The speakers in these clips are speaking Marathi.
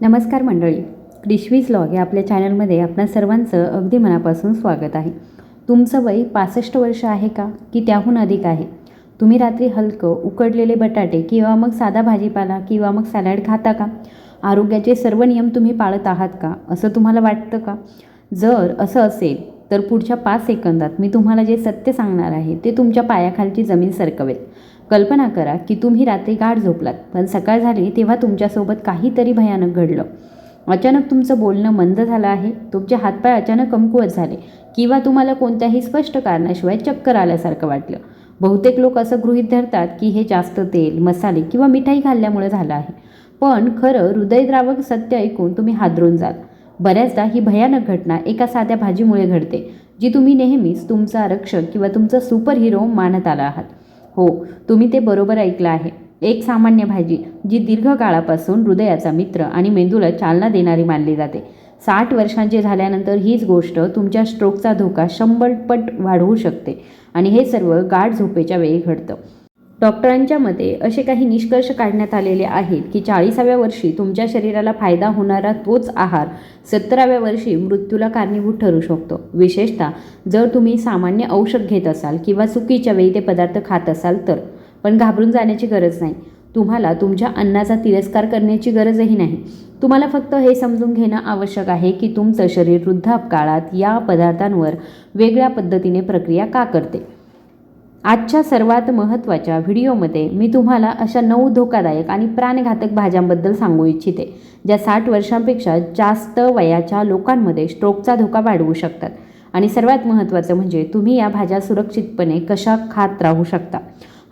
नमस्कार मंडळी. क्रिशवीज लॉग या आपल्या चॅनलमध्ये आपणा सर्वांचं अगदी मनापासून स्वागत आहे. तुमचं वय पासष्ट वर्ष आहे का? की त्याहून अधिक आहे? तुम्ही रात्री हलकं उकडलेले बटाटे किंवा मग साधा भाजीपाला किंवा मग सॅलड खाता का? आरोग्याचे सर्व नियम तुम्ही पाळत आहात का? असं तुम्हाला वाटतं का? जर असं असेल तर पुढच्या पाच सेकंदात मी तुम्हाला जे सत्य सांगणार आहे ते तुमच्या पायाखालची जमीन सरकवेल. कल्पना करा की तुम्ही रात्री गाढ झोपलात पण सकाळ झाली तेव्हा तुमच्यासोबत काहीतरी भयानक घडलं. अचानक तुमचं बोलणं मंद झालं आहे तुमचे हातपाय अचानक कमकुवत झाले किंवा तुम्हाला कोणत्याही स्पष्ट कारणाशिवाय चक्कर आल्यासारखं वाटलं. बहुतेक लोक असं गृहीत धरतात की हे जास्त तेल मसाले किंवा मिठाई खाल्ल्यामुळे झालं आहे. पण खरं हृदयद्रावक सत्य ऐकून तुम्ही हादरून जाल. बऱ्याचदा ही भयानक घटना एका साध्या भाजीमुळे घडते जी तुम्ही नेहमीच तुमचा रक्षक किंवा तुमचा सुपर हिरो मानत आला आहात. हो तुम्ही ते बरोबर ऐकलं आहे. एक सामान्य भाजी जी दीर्घकाळापासून हृदयाचा मित्र आणि मेंदूला चालना देणारी मानली जाते. साठ वर्षांचे झाल्यानंतर हीच गोष्ट तुमच्या स्ट्रोकचा धोका शंभर पट वाढवू शकते. आणि हे सर्व गाढ झोपेच्या वेळी घडतं. डॉक्टरांच्या मते असे काही निष्कर्ष काढण्यात आलेले आहेत की चाळीसाव्या वर्षी तुमच्या शरीराला फायदा होणारा तोच आहार सत्तराव्या वर्षी मृत्यूला कारणीभूत ठरू शकतो. विशेषतः जर तुम्ही सामान्य औषध घेत असाल किंवा चुकीच्या वेळी ते पदार्थ खात असाल तर. पण घाबरून जाण्याची गरज नाही. तुम्हाला तुमच्या अन्नाचा तिरस्कार करण्याची गरजही नाही. तुम्हाला फक्त हे समजून घेणं आवश्यक आहे की तुमचं शरीर वृद्धापकाळात या पदार्थांवर वेगळ्या पद्धतीने प्रक्रिया का करते? आजच्या सर्वात महत्त्वाच्या व्हिडिओमध्ये मी तुम्हाला अशा नऊ धोकादायक आणि प्राणघातक भाज्यांबद्दल सांगू इच्छिते ज्या साठ वर्षांपेक्षा जास्त वयाच्या लोकांमध्ये स्ट्रोकचा धोका वाढवू शकतात. आणि सर्वात महत्त्वाचं म्हणजे तुम्ही या भाज्या सुरक्षितपणे कशा खात राहू शकता.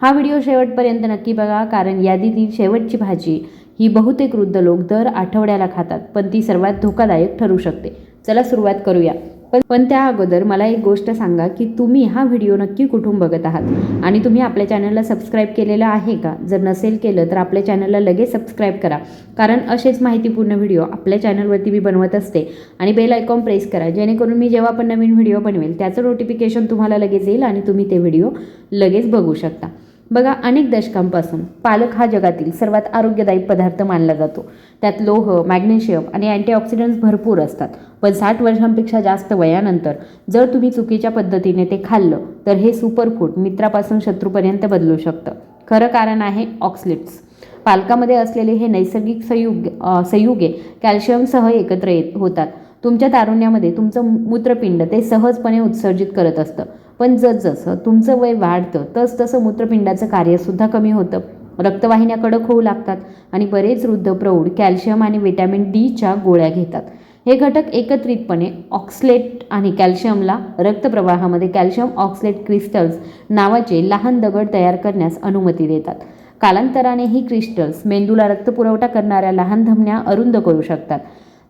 हा व्हिडिओ शेवटपर्यंत नक्की बघा कारण यादीतील शेवटची भाजी ही बहुतेक वृद्ध लोक दर आठवड्याला खातात पण ती सर्वात धोकादायक ठरू शकते. चला सुरुवात करूया. पण पण त्या अगोदर मला एक गोष्ट सांगा की तुम्ही हा व्हिडिओ नक्की कुठून बघत आहात? आणि तुम्ही आपल्या चॅनलला सबस्क्राईब केलेलं आहे का? जर नसेल केलं तर आपल्या चॅनलला लगेच सबस्क्राईब करा. कारण असेच माहितीपूर्ण व्हिडिओ आपल्या चॅनलवरती मी बनवत असते. आणि बेल आयकॉन प्रेस करा. जेणेकरून मी जेव्हा पण नवीन व्हिडिओ बनवेल त्याचं नोटिफिकेशन तुम्हाला लगेच येईल आणि तुम्ही ते व्हिडिओ लगेच बघू शकता. बघा अनेक दशकांपासून पालक हा जगातील सर्वात आरोग्यदायी पदार्थ मानला जातो. त्यात लोह मॅग्नेशियम आणि अँटीऑक्सिडंट्स भरपूर असतात. पण साठ वर्षांपेक्षा जास्त वयानंतर जर तुम्ही चुकीच्या पद्धतीने ते खाल्लं तर हे सुपरफूड मित्रापासून शत्रूपर्यंत बदलू शकतं. खरं कारण आहे ऑक्सलिट्स. पालकामध्ये असलेले हे नैसर्गिक संयुग संयुगे कॅल्शियमसह एकत्र येत होतात. तुमच्या तारुण्यामध्ये तुमचं मूत्रपिंड ते सहजपणे उत्सर्जित करत असतं. पण जसजसं तुमचं वय वाढतं तसतसं मूत्रपिंडाचं कार्यसुद्धा कमी होतं. रक्तवाहिन्या कडक होऊ लागतात आणि बरेच वृद्ध प्रौढ कॅल्शियम आणि व्हिटॅमिन डीच्या गोळ्या घेतात. हे घटक एकत्रितपणे ऑक्सलेट आणि कॅल्शियमला रक्तप्रवाहामध्ये कॅल्शियम ऑक्सलेट क्रिस्टल्स नावाचे लहान दगड तयार करण्यास अनुमती देतात. कालांतराने ही क्रिस्टल्स मेंदूला रक्तपुरवठा करणाऱ्या लहान धमन्या अरुंद करू शकतात.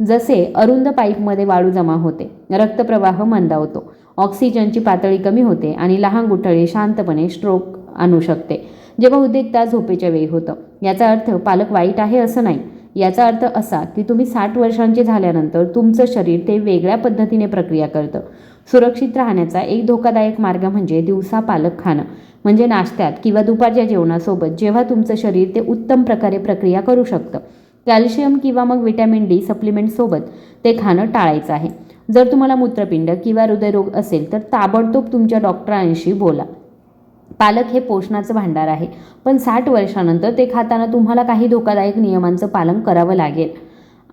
जसे अरुंद पाईपमध्ये वाळू जमा होते रक्तप्रवाह मंदावतो ऑक्सिजनची पातळी कमी होते आणि लहान गुठळी शांतपणे स्ट्रोक आणू शकते. जे बहुतेकदा झोपेच्या वेळी होतं. याचा अर्थ पालक वाईट आहे असं नाही. याचा अर्थ असा की तुम्ही साठ वर्षांचे झाल्यानंतर तुमचं शरीर ते वेगळ्या पद्धतीने प्रक्रिया करतं. सुरक्षित राहण्याचा एक धोकादायक मार्ग म्हणजे दिवसा पालक खाणं म्हणजे नाश्त्यात किंवा दुपारच्या जेवणासोबत जेव्हा तुमचं शरीर ते उत्तम प्रकारे प्रक्रिया करू शकतं. कॅल्शियम किंवा मग विटॅमिन डी सप्लिमेंटसोबत ते खाणं टाळायचं आहे. जर तुम्हाला मूत्रपिंड किंवा हृदयरोग असेल तर ताबडतोब तुमच्या डॉक्टरांशी बोला. पालक हे पोषणाचं भांडार आहे पण साठ वर्षानंतर ते खाताना तुम्हाला काही धोकादायक नियमांचं पालन करावं लागेल.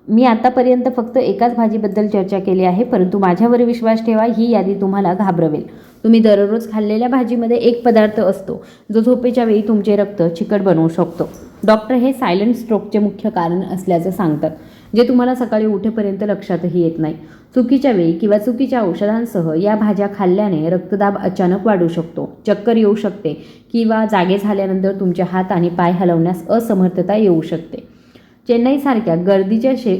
मी आतापर्यंत फक्त एकाच भाजीबद्दल चर्चा केली आहे परंतु माझ्यावर विश्वास ठेवा ही यादी तुम्हाला घाबरवेल. तुम्ही दररोज खाल्लेल्या भाजीमध्ये एक पदार्थ असतो जो झोपेच्या वेळी तुमचे रक्त चिकट बनवू शकतो. डॉक्टर हे सायलंट स्ट्रोकचे मुख्य कारण असल्याचं सांगतात जे तुम्हाला सकाळी उठेपर्यंत लक्षातही येत नाही. चुकीच्या वेळी किंवा चुकीच्या औषधांसह या भाज्या खाल्ल्याने रक्तदाब अचानक वाढू शकतो चक्कर येऊ शकते किंवा जागे झाल्यानंतर तुमचे हात आणि पाय हलवण्यास असमर्थता येऊ शकते. चेन्नईसारख्या गर्दीच्या शे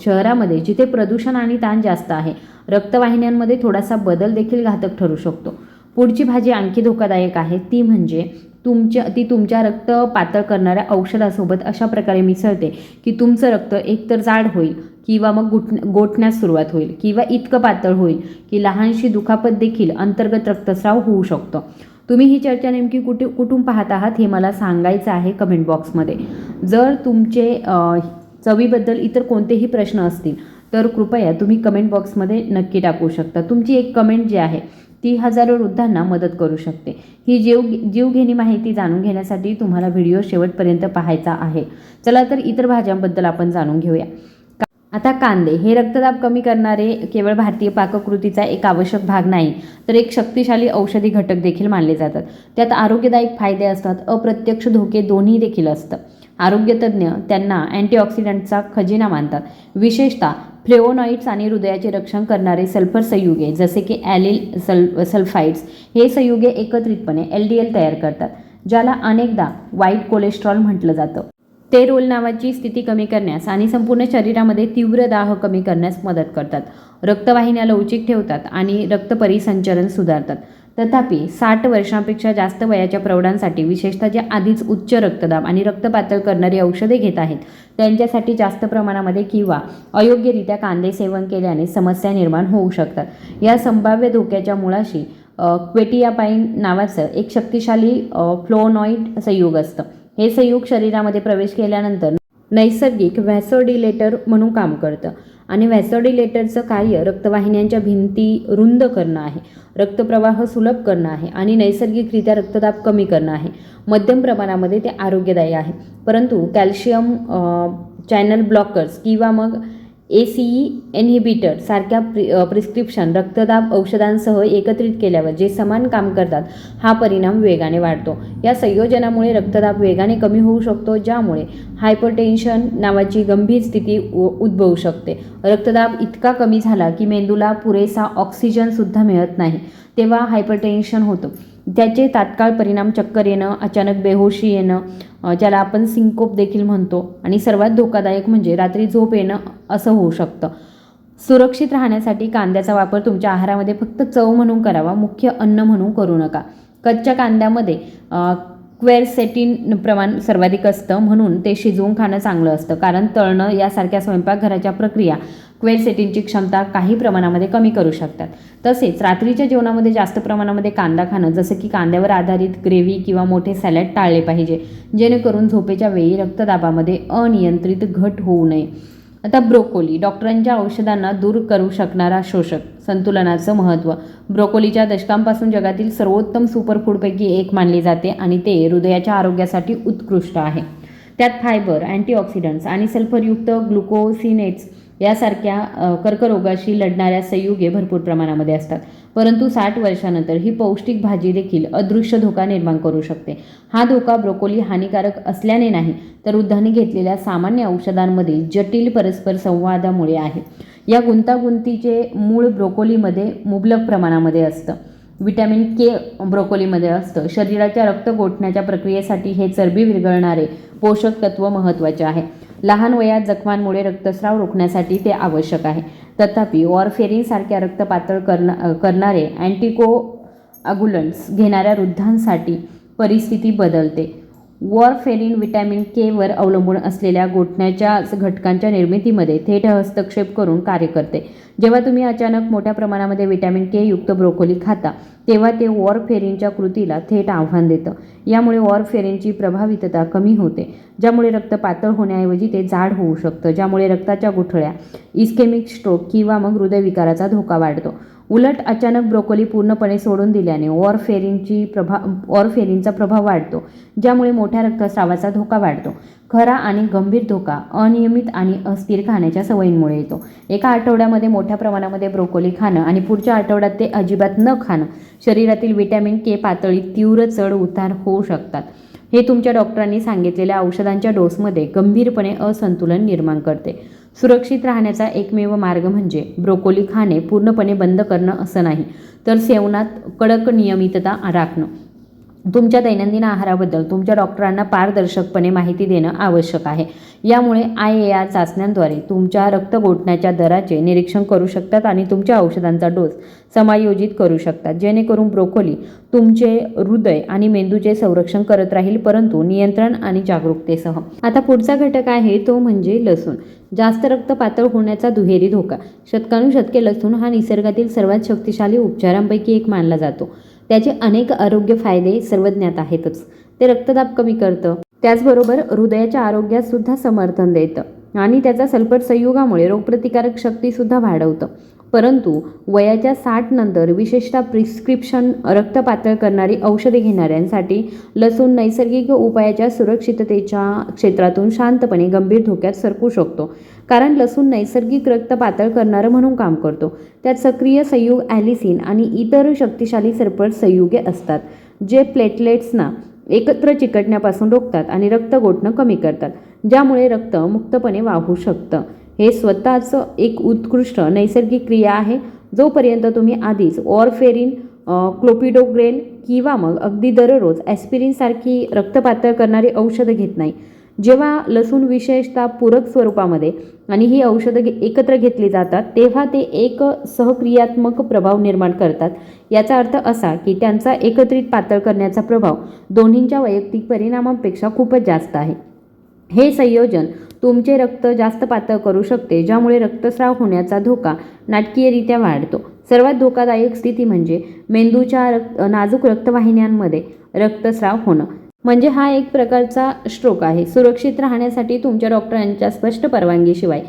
शहरामध्ये जिथे प्रदूषण आणि ताण जास्त आहे रक्तवाहिन्यांमध्ये थोडासा बदल देखील घातक ठरू शकतो. पुढची भाजी आणखी धोकादायक आहे ती म्हणजे तुमच्या ती तुमच्या रक्त पातळ करणाऱ्या औषधासोबत अशा प्रकारे मिसळते की तुमचं रक्त एकतर जाड होईल किंवा मग गुट गोठण्यास सुरुवात होईल किंवा इतकं पातळ होईल की लहानशी दुखापत देखील अंतर्गत रक्तस्राव होऊ शकतो. तुम्ही ही चर्चा नेमकी कुठे कुठून पाहत आहात हे मला सांगायचं आहे कमेंट बॉक्समध्ये जर तुमचे चवीबद्दल इतर कोणतेही प्रश्न असतील तर कृपया तुम्ही कमेंट बॉक्समध्ये नक्की टाकू शकता. तुमची एक कमेंट जी आहे ती हजारो वृद्धांना मदत करू शकते. ही जीव जीवघेणी माहिती जाणून घेण्यासाठी तुम्हाला व्हिडिओ शेवटपर्यंत पाहायचा आहे. चला तर इतर भाज्यांबद्दल आपण जाणून घेऊया. आता कांदे. हे रक्तदाब कमी करणारे केवळ भारतीय पाककृतीचा एक आवश्यक भाग नाही तर एक शक्तिशाली औषधी घटक देखील मानले जातात. त्यात आरोग्यदायक फायदे असतात अप्रत्यक्ष धोके दोन्ही देखील असतं. आरोग्यतज्ञ त्यांना अँटीऑक्सिडंटचा खजिना मानतात. विशेषतः फ्लेवोनॉइड्स आणि हृदयाचे रक्षण करणारे सल्फर संयुगे जसे की ॲलिल सल सल्फाइड्स हे संयुगे एकत्रितपणे एल डी एल तयार करतात ज्याला अनेकदा वाईट कोलेस्ट्रॉल म्हटलं जातं. ते रोल नावाची स्थिती कमी करण्यास आणि संपूर्ण शरीरामध्ये तीव्र दाह कमी करण्यास मदत करतात. रक्तवाहिन्या लवचिक ठेवतात आणि रक्त परिसंचलन सुधारतात. तथापि साठ वर्षांपेक्षा जास्त वयाच्या प्रौढांसाठी विशेषतः जे आधीच उच्च रक्तदाब आणि रक्तपातळ करणारी औषधे घेत आहेत त्यांच्यासाठी जास्त प्रमाणामध्ये किंवा अयोग्यरित्या कांदे सेवन केल्याने समस्या निर्माण होऊ शकतात. या संभाव्य धोक्याच्या मुळाशी क्वेटियापाईन नावाचं एक शक्तिशाली फ्लोनॉईड फ्लोनॉइड संयुग असतं. हे संयुग शरीरामध्ये प्रवेश केल्यानंतर नैसर्गिक व्हॅसोडिलेटर म्हणून काम करतं. आणि व्हॅसोडिलेटरचं कार्य रक्तवाहिन्यांच्या भिंती रुंद करणं आहे रक्तप्रवाह सुलभ करणं आहे आणि नैसर्गिकरित्या रक्तदाब कमी करणं आहे. मध्यम प्रमाणामध्ये ते आरोग्यदायी आहे. परंतु कॅल्शियम चॅनल ब्लॉकर्स किंवा मग ए सी ई एनहिबिटर सारख्या प्रि प्रिस्क्रिप्शन रक्तदाब औषधांसह एकत्रित केल्यावर जे समान काम करतात हा परिणाम वेगाने वाढतो. या संयोजनामुळे रक्तदाब वेगाने कमी होऊ शकतो ज्यामुळे हायपरटेन्शन नावाची गंभीर स्थिती उ- उद्भवू शकते. रक्तदाब इतका कमी झाला की मेंदूला पुरेसा ऑक्सिजनसुद्धा मिळत नाही. तेव्हा हायपरटेन्शन होतं. त्याचे तात्काळ परिणाम चक्कर येणं अचानक बेहोशी येणं ज्याला आपण सिंकोप देखील म्हणतो आणि सर्वात धोकादायक म्हणजे रात्री झोप येणं असं होऊ शकतं. सुरक्षित राहण्यासाठी कांद्याचा वापर तुमच्या आहारामध्ये फक्त चव म्हणून करावा मुख्य अन्न म्हणून करू नका. कच्च्या कांद्यामध्ये क्वेरसेटिन प्रमाण सर्वाधिक असतं म्हणून ते शिजवून खाणं चांगलं असतं. कारण तळणं यासारख्या स्वयंपाकघराच्या प्रक्रिया क्वेरसेटिनची क्षमता काही प्रमाणामध्ये कमी करू शकतात. तसेच रात्रीच्या जेवणामध्ये जास्त प्रमाणामध्ये कांदा खाणं जसं की कांद्यावर आधारित ग्रेव्ही किंवा मोठे सॅलड टाळले पाहिजे जेणेकरून झोपेच्या वेळी रक्तदाबामध्ये अनियंत्रित घट होऊ नये. आता ब्रोकोली डॉक्टरांच्या औषधांना दूर करू शकणारा शोषक संतुलनाचं महत्त्व. ब्रोकोलीच्या दशकांपासून जगातील सर्वोत्तम सुपरफूडपैकी एक मानली जाते आणि ते हृदयाच्या आरोग्यासाठी उत्कृष्ट आहे. त्यात फायबर अँटीऑक्सिडंट्स आणि सल्फरयुक्त ग्लुकोसिनेट्स यासारख्या कर्करोगाशी लढणाऱ्या संयुगे भरपूर प्रमाणामध्ये असतात. परंतु साठ वर्षानंतर ही पौष्टिक भाजी देखील अदृश्य धोका निर्माण करू शकते. हा धोका ब्रोकोली हानिकारक असल्याने नाही तर वृद्धांनी घेतलेल्या सामान्य औषधांमधील जटिल परस्पर संवादामुळे आहे. या गुंतागुंतीचे मूळ ब्रोकोलीमध्ये मुबलक प्रमाणामध्ये असतं. विटॅमिन के ब्रोकोलीमध्ये असतं. शरीराच्या रक्त गोठण्याच्या प्रक्रियेसाठी हे चरबी विरघळणारे पोषक तत्व महत्त्वाचे आहे. लहान वयात जखमांमुळे रक्तस्राव रोखण्यासाठी ते आवश्यक आहे. तथापि वॉरफेरीसारख्या रक्तपातळ करणा करणारे अँटिको अगुलन्स घेणाऱ्या वृद्धांसाठी परिस्थिती बदलते. वॉरफेरिन विटॅमिन केवर अवलंबून असलेल्या गोठण्याच्या घटकांच्या निर्मितीमध्ये थेट हस्तक्षेप करून कार्य करते. जेव्हा तुम्ही अचानक मोठ्या प्रमाणामध्ये व्हिटॅमिन के युक्त ब्रोकोली खाता तेव्हा ते वॉरफेरिनच्या कृतीला थेट आव्हान देतं. यामुळे वॉरफेरिनची प्रभावितता कमी होते ज्यामुळे रक्त पातळ होण्याऐवजी ते जाड होऊ शकतं ज्यामुळे रक्ताच्या गुठळ्या इस्केमिक स्ट्रोक किंवा मग हृदयविकाराचा धोका वाढतो. उलट अचानक ब्रोकोली पूर्णपणे सोडून दिल्याने वॉरफेरिनची प्रभा वॉरफेरिनचा प्रभाव वाढतो ज्यामुळे मोठ्या रक्तस्रावाचा धोका वाढतो. खरा आणि गंभीर धोका अनियमित आणि अस्थिर खाण्याच्या सवयींमुळे येतो. एका आठवड्यामध्ये मोठ्या प्रमाणामध्ये ब्रोकोली खाणं आणि पुढच्या आठवड्यात ते अजिबात न खाणं शरीरातील विटॅमिन के पातळीत तीव्र चढ उतार होऊ शकतात. हे तुमच्या डॉक्टरांनी सांगितलेल्या औषधांच्या डोसमध्ये गंभीरपणे असंतुलन निर्माण करते. सुरक्षित राहण्याचा एकमेव मार्ग म्हणजे ब्रोकोली खाणे पूर्णपणे बंद करणं असं नाही तर सेवनात कडक नियमितता राखणं. तुमच्या दैनंदिन आहाराबद्दल तुमच्या डॉक्टरांना पारदर्शकपणे माहिती देणं आवश्यक आहे. यामुळे आय ए आर चाचण्यांद्वारे तुमच्या रक्त गोठण्याच्या दराचे निरीक्षण करू शकतात आणि तुमच्या औषधांचा डोस समायोजित करू शकतात. जेणेकरून ब्रोकोली तुमचे हृदय आणि मेंदूचे संरक्षण करत राहील परंतु नियंत्रण आणि जागरूकतेसह. आता पुढचा घटक आहे तो म्हणजे लसूण. जास्त रक्त पातळ होण्याचा दुहेरी धोका. शतकानुशतके लसूण हा निसर्गातील सर्वात शक्तिशाली उपचारांपैकी एक मानला जातो. त्याचे अनेक आरोग्य फायदे सर्वज्ञात आहेतच. ते रक्तदाब कमी करतं. त्याचबरोबर हृदयाच्या आरोग्यास सुद्धा समर्थन देतं. आणि त्याचा सल्फर संयुगामुळे रोगप्रतिकारक शक्तीसुद्धा वाढवतं. परंतु वयाच्या साठ नंतर विशेषतः प्रिस्क्रिप्शन रक्त पातळ करणारी औषधे घेणाऱ्यांसाठी लसूण नैसर्गिक उपायाच्या सुरक्षिततेच्या क्षेत्रातून शांतपणे गंभीर धोक्यात सरकू शकतो. कारण लसूण नैसर्गिक रक्त पातळ करणारं म्हणून काम करतो. त्यात सक्रिय संयुग ॲलिसिन आणि इतर शक्तिशाली सरपट संयुगे असतात जे प्लेटलेट्सना एकत्र चिकटण्यापासून रोखतात आणि रक्त गोठणं कमी करतात ज्यामुळे रक्त मुक्तपणे वाहू शकतं. हे स्वतःचं एक उत्कृष्ट नैसर्गिक क्रिया आहे जोपर्यंत तुम्ही आधीच ऑरफेरिन क्लोपिडोग्रेल किंवा मग अगदी दररोज ॲस्पिरिनसारखी रक्तपातळ करणारी औषधं घेत नाही. जेव्हा लसूण विशेषतः पूरक स्वरूपामध्ये आणि ही औषधं एकत्र घेतली जातात तेव्हा ते एक सहक्रियात्मक प्रभाव निर्माण करतात. याचा अर्थ असा की त्यांचा एकत्रित पातळ करण्याचा प्रभाव दोन्हींच्या वैयक्तिक परिणामांपेक्षा खूपच जास्त आहे. हे संयोजन तुमचे रक्त जास्त पातळ करू शकते ज्यामुळे रक्तस्राव होण्याचा धोका नाटकीयरित्या वाढतो. सर्वात धोकादायक स्थिती म्हणजे मेंदूच्या रक्त नाजूक रक्तवाहिन्यांमध्ये रक्तस्राव होणं. म्हणजे हा एक प्रकारचा स्ट्रोक आहे. सुरक्षित राहण्यासाठी तुमच्या डॉक्टरांच्या स्पष्ट परवानगीशिवाय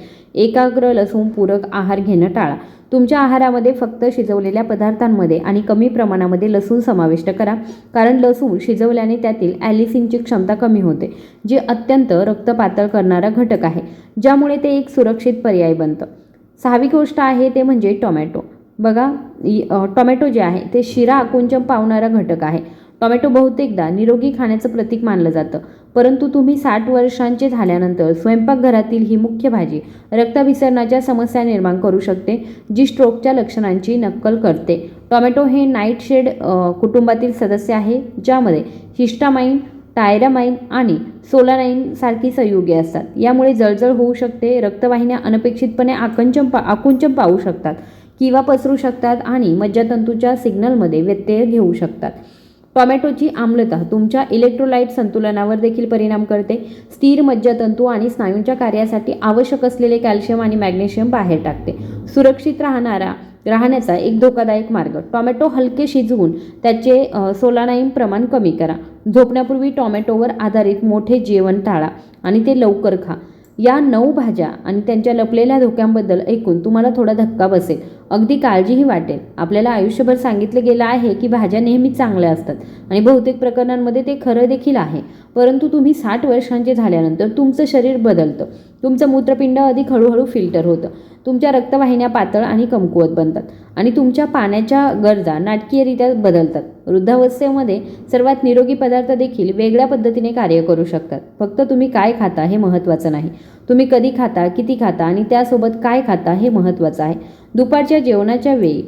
एकाग्र लसूण पूरक आहार घेणं टाळा. तुमच्या आहारामध्ये फक्त शिजवलेल्या पदार्थांमध्ये आणि कमी प्रमाणामध्ये लसूण समाविष्ट करा. कारण लसूण शिजवल्याने त्यातील ॲलिसिनची क्षमता कमी होते जे अत्यंत रक्त पातळ करणारा घटक आहे ज्यामुळे ते एक सुरक्षित पर्याय बनतं. सहावी गोष्ट आहे ते म्हणजे टोमॅटो. बघा टोमॅटो जे आहे ते शिरा आकुंचन पावणारा घटक आहे. टोमॅटो बहुतेकदा निरोगी खाण्याचं प्रतीक मानलं जातं. परंतु तुम्ही साठ वर्षांचे झाल्यानंतर स्वयंपाकघरातील ही मुख्य भाजी रक्ताभिसरणाच्या समस्या निर्माण करू शकते जी स्ट्रोकच्या लक्षणांची नक्कल करते. टोमॅटो हे नाईटशेड कुटुंबातील सदस्य आहे ज्यामध्ये हिस्टामाइन टायरामाइन आणि सोलानाईन सारखी संयुगे असतात. यामुळे जळजळ होऊ शकते रक्तवाहिन्या अनपेक्षितपणे आकंचन पा आकुंचन पाहू शकतात किंवा पसरू शकतात आणि मज्जातंतूच्या सिग्नलमध्ये व्यत्यय घेऊ शकतात. टोमॅटोची आम्लता तुमच्या इलेक्ट्रोलाइट संतुलनावर देखील परिणाम करते. स्थिर मज्जातंतू आणि स्नायूंच्या कार्यासाठी आवश्यक असलेले कॅल्शियम आणि मॅग्नेशियम बाहेर टाकते. सुरक्षित राहणारा राहण्याचा एक धोकादायक मार्ग. टोमॅटो हलके शिजवून त्याचे सोलानाईम प्रमाण कमी करा. झोपण्यापूर्वी टोमॅटोवर आधारित मोठे जेवण टाळा आणि ते लवकर खा. या नऊ भाज्या आणि त्यांच्या लपलेल्या धोक्यांबद्दल ऐकून तुम्हाला थोडा धक्का बसेल. अगदी काळजीही वाटेल. आपल्याला आयुष्यभर सांगितलं गेलं आहे की भाज्या नेहमीच चांगल्या असतात आणि बहुतेक प्रकरणांमध्ये ते खरं देखील आहे. परंतु तुम्ही साठ वर्षांचे झाल्यानंतर तुमचं शरीर बदलतं. तुमचं मूत्रपिंड अधिक हळूहळू फिल्टर होतं. तुमच्या रक्तवाहिन्या पातळ आणि कमकुवत बनतात आणि तुमच्या पाण्याच्या गरजा नाटकीयरित्या बदलतात. वृद्धावस्थेमध्ये सर्वात निरोगी पदार्थ देखील वेगळ्या पद्धतीने कार्य करू शकतात. फक्त तुम्ही काय खाता हे महत्त्वाचं नाही. तुम्ही कधी खाता किती खाता आणि त्यासोबत काय खाता हे महत्त्वाचं आहे. दुपारच्या जेवणाच्या वेळी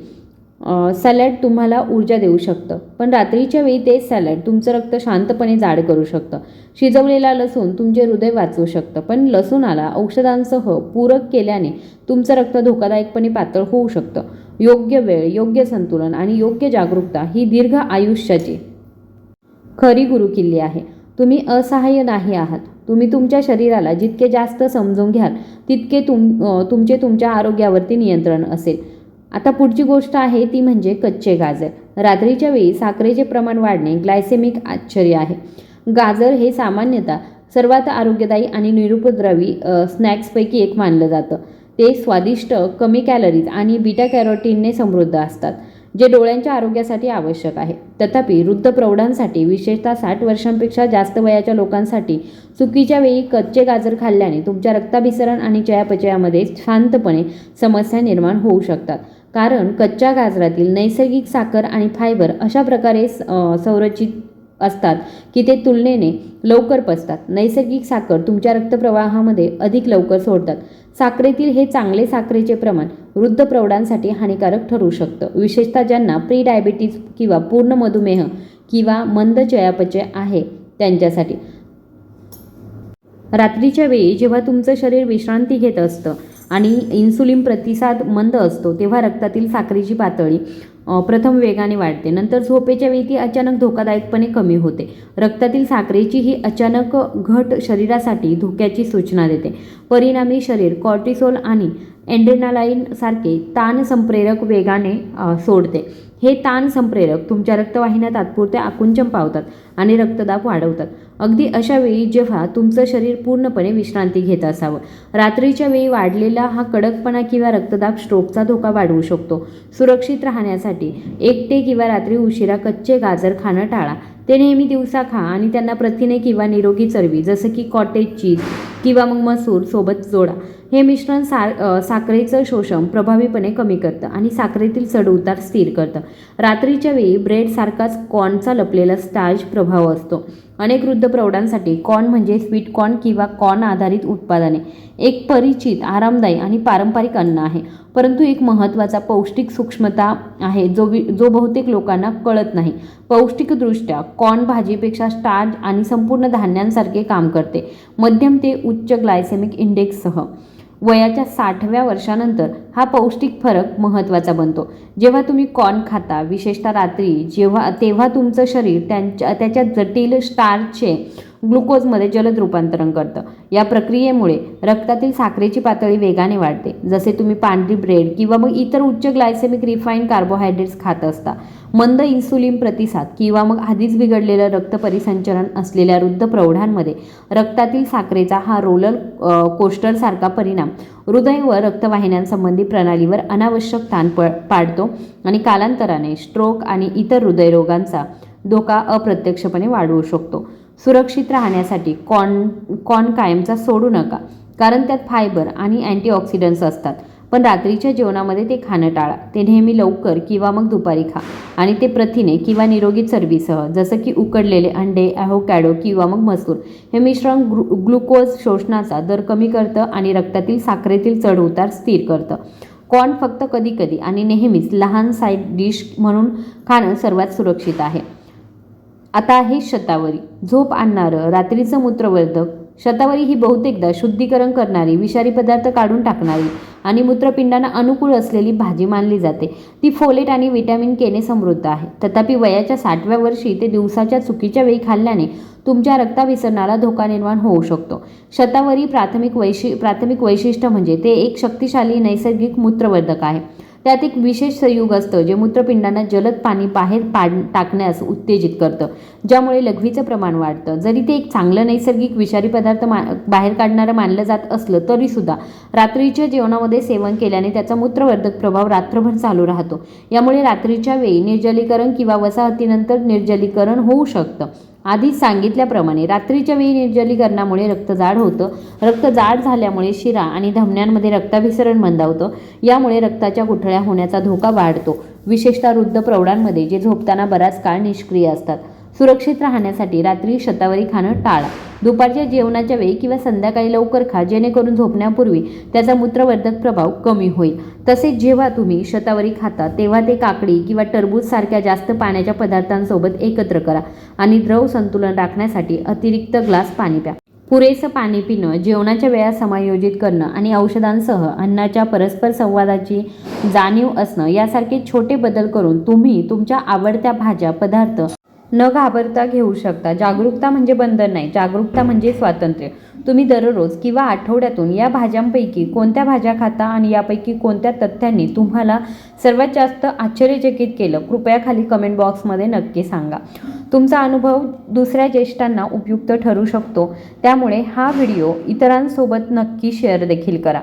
सॅलड तुम्हाला ऊर्जा देऊ शकतं. पण रात्रीच्या वेळी तेच सॅलड तुमचं रक्त शांतपणे जाड करू शकतं. शिजवलेला लसूण तुमचे हृदय वाचवू शकतं. पण लसूणाला औषधांसह पूरक केल्याने तुमचं रक्त धोकादायकपणे पातळ होऊ शकतं. योग्य वेळ योग्य संतुलन आणि योग्य जागरूकता ही दीर्घ आयुष्याची खरी गुरुकिल्ली आहे. तुम्ही असहाय्य नाही आहात. तुम्ही तुमच्या शरीराला जितके जास्त समजून घ्याल तितके तुम तुमचे तुमच्या आरोग्यावरती नियंत्रण असेल. आता पुढची गोष्ट आहे ती म्हणजे कच्चे गाजर. रात्रीच्या वेळी साखरेचे प्रमाण वाढणे ग्लायसेमिक आश्चर्य आहे. गाजर हे सामान्यतः सर्वात आरोग्यदायी आणि निरुपद्रवी स्नॅक्सपैकी एक मानलं जातं. ते स्वादिष्ट कमी कॅलरीज आणि बीटा कॅरोटीनने समृद्ध असतात. जे डोळ्यांच्या आरोग्यासाठी आवश्यक आहे. तथापि वृद्ध प्रौढांसाठी विशेषतः साठ वर्षांपेक्षा जास्त वयाच्या लोकांसाठी चुकीच्या वेळी कच्चे गाजर खाल्ल्याने तुमच्या रक्ताभिसरण आणि चयापचयामध्ये शांतपणे समस्या निर्माण होऊ शकतात. कारण कच्च्या गाजरातील नैसर्गिक साखर आणि फायबर अशा प्रकारे संरचित असतात की ते तुलनेने लवकर पचतात नैसर्गिक साखर तुमच्या रक्तप्रवाहामध्ये अधिक लवकर सोडतात. साखरेतील हे चांगले साखरेचे प्रमाण वृद्ध प्रौढांसाठी हानिकारक ठरू शकतं. विशेषतः ज्यांना प्री डायबिटीज किंवा पूर्ण मधुमेह किंवा मंद चयापचय आहे त्यांच्यासाठी. रात्रीच्या वेळी जेव्हा तुमचं शरीर विश्रांती घेत असतं आणि इन्सुलिन प्रतिसाद मंद असतो तेव्हा रक्तातील साखरेची पातळी प्रथम वेगाने वाढते. नंतर झोपेच्या वेळी ती अचानक धोकादायकपणे कमी होते. रक्तातील साखरेची ही अचानक घट शरीरासाठी धोक्याची सूचना देते. परिणामी शरीर कॉर्टिसोल आणि एन्ड्रेनालाईन सारखे ताण संप्रेरक वेगाने सोडते. हे ताण संप्रेरक तुमच्या रक्तवाहिन्या तात्पुरते आकुंचन पावतात आणि रक्तदाब वाढवतात. अगदी अशा वेळी जेव्हा तुमचं शरीर पूर्णपणे विश्रांती घेत असावं. रात्रीच्या वेळी वाढलेला हा कडकपणा किंवा रक्तदाब स्ट्रोकचा धोका वाढवू शकतो. सुरक्षित राहण्यासाठी एकटे किंवा रात्री उशिरा कच्चे गाजर खाणं टाळा. ते नेहमी दिवसा खा आणि त्यांना प्रथिने किंवा निरोगी चरबी जसं की कॉटेज चीज किंवा मग मसूर सोबत जोडा. हे मिश्रण सा साखरेचं शोषण प्रभावीपणे कमी करतं आणि साखरेतील चढउतार स्थिर करतं. रात्रीच्या वेळी ब्रेडसारखाच कॉर्नचा लपलेला स्टार्च प्रभाव असतो. अनेक वृद्ध प्रौढांसाठी कॉर्न म्हणजे स्वीट कॉर्न किंवा कॉर्न आधारित उत्पादने. एक परिचित आरामदायी आणि पारंपरिक अन्न आहे. परंतु एक महत्त्वाचा पौष्टिक सूक्ष्मता आहे जो वि जो बहुतेक लोकांना कळत नाही. पौष्टिकदृष्ट्या कॉर्न भाजीपेक्षा स्टार्च आणि संपूर्ण धान्यांसारखे काम करते. मध्यम ते उच्च ग्लायसेमिक इंडेक्ससह. वयाच्या साठव्या वर्षानंतर हा पौष्टिक फरक महत्त्वाचा बनतो. जेव्हा तुम्ही कॉर्न खाता विशेषतः रात्री जेव्हा तेव्हा तुमचं शरीर त्यांच्या त्याच्या जटिल स्टार्चचे ग्लुकोजमध्ये जलद रूपांतरण करतं. या प्रक्रियेमुळे रक्तातील साखरेची पातळी वेगाने वाढते. जसे तुम्ही पांढरी ब्रेड किंवा मग इतर उच्च ग्लायसेमिक रिफाईंड कार्बोहायड्रेट्स खात असता मंद इन्सुलिन प्रतिसाद किंवा मग आधीच बिघडलेलं रक्त परिसंचरण असलेल्या वृद्ध प्रौढांमध्ये रक्तातील साखरेचा हा रोलर कोस्टरसारखा परिणाम हृदय व रक्तवाहिन्यांसंबंधी प्रणालीवर अनावश्यक ताण प पाडतो आणि कालांतराने स्ट्रोक आणि इतर हृदयरोगांचा धोका अप्रत्यक्षपणे वाढवू शकतो. सुरक्षित राहण्यासाठी कॉन कॉन कायमचा सोडू नका कारण त्यात फायबर आणि अँटीऑक्सिडंट्स असतात. पण रात्रीच्या जेवणामध्ये ते खाणं टाळा. ते नेहमी लवकर किंवा मग दुपारी खा. आणि ते प्रथिने किंवा निरोगी चरबीसह जसं की उकडलेले अंडे ॲहोकॅडो किंवा मग मसूर हे मिश्रण ग्लु ग्लुकोज शोषणाचा दर कमी करतं आणि रक्तातील साखरेतील चढउतार स्थिर करतं. कॉर्न फक्त कधीकधी आणि नेहमीच लहान साईड डिश म्हणून खाणं सर्वात सुरक्षित आहे. आता आहे शतावरी. झोप आणणारं रात्रीचं मूत्रवर्धक शतावरी ही बहुतेकदा शुद्धीकरण करणारी विषारी पदार्थ काढून टाकणारी आणि मूत्रपिंडांना अनुकूल असलेली भाजी मानली जाते. ती फोलेट आणि विटॅमिन केने समृद्ध आहे. तथापि वयाच्या साठव्या वर्षी ते दिवसाच्या चुकीच्या वेळी खाल्ल्याने तुमच्या रक्ताविसरणाला धोका निर्माण होऊ शकतो. शतावरी प्राथमिक वैशि प्राथमिक वैशिष्ट्य म्हणजे ते एक शक्तिशाली नैसर्गिक मूत्रवर्धक आहे. त्यात एक विशेष संयुग असतं जे मूत्रपिंडांना जलद पाणी बाहेर पाड टाकण्यास उत्तेजित करतं ज्यामुळे लघवीचं प्रमाण वाढतं. जरी ते एक चांगलं नैसर्गिक विषारी पदार्थ मा बाहेर काढणारं मानलं जात असलं तरीसुद्धा रात्रीच्या जेवणामध्ये सेवन केल्याने त्याचा मूत्रवर्धक प्रभाव रात्रभर चालू राहतो. यामुळे रात्रीच्या वेळी निर्जलीकरण किंवा वसाहतीनंतर निर्जलीकरण होऊ शकतं. आधीच सांगितल्याप्रमाणे रात्रीच्या वेळी निर्जलीकरणामुळे रक्त जाड होतं. रक्त जाड झाल्यामुळे शिरा आणि धमन्यांमध्ये रक्ताभिसरण मंदावतं. यामुळे रक्ताच्या गुठळ्या होण्याचा धोका वाढतो. विशेषतः वृद्ध प्रौढांमध्ये जे झोपताना बराच काळ निष्क्रिय असतात. सुरक्षित राहण्यासाठी रात्री शतावरी खाणं टाळा. दुपारच्या जेवणाच्या वेळी किंवा संध्याकाळी लवकर खा जेणेकरून झोपण्यापूर्वी त्याचा मूत्रवर्धक प्रभाव कमी होईल. तसेच जेव्हा तुम्ही शतावरी खाता तेव्हा ते काकडी किंवा टरबूज सारख्या जास्त पाण्याच्या पदार्थांसोबत एकत्र करा आणि द्रव संतुलन राखण्यासाठी अतिरिक्त ग्लास पाणी प्या. पुरेसं पाणी पिणं जेवणाच्या वेळा समायोजित करणं आणि औषधांसह अन्नाच्या परस्पर संवादाची जाणीव असणं यासारखे छोटे बदल करून तुम्ही तुमच्या आवडत्या भाज्या पदार्थ न घाबरता घेऊ शकता. जागरूकता म्हणजे बंधन नाही. जागरूकता म्हणजे स्वातंत्र्य. तुम्ही दररोज किंवा आठवड्यातून या भाज्यांपैकी कोणत्या भाज्या खाता आणि यापैकी कोणत्या तथ्यांनी तुम्हाला सर्वात जास्त आश्चर्यचकित केलं? कृपया खाली कमेंट बॉक्समध्ये नक्की सांगा. तुमचा अनुभव दुसऱ्या ज्येष्ठांना उपयुक्त ठरू शकतो. त्यामुळे हा व्हिडिओ इतरांसोबत नक्की शेअर देखील करा.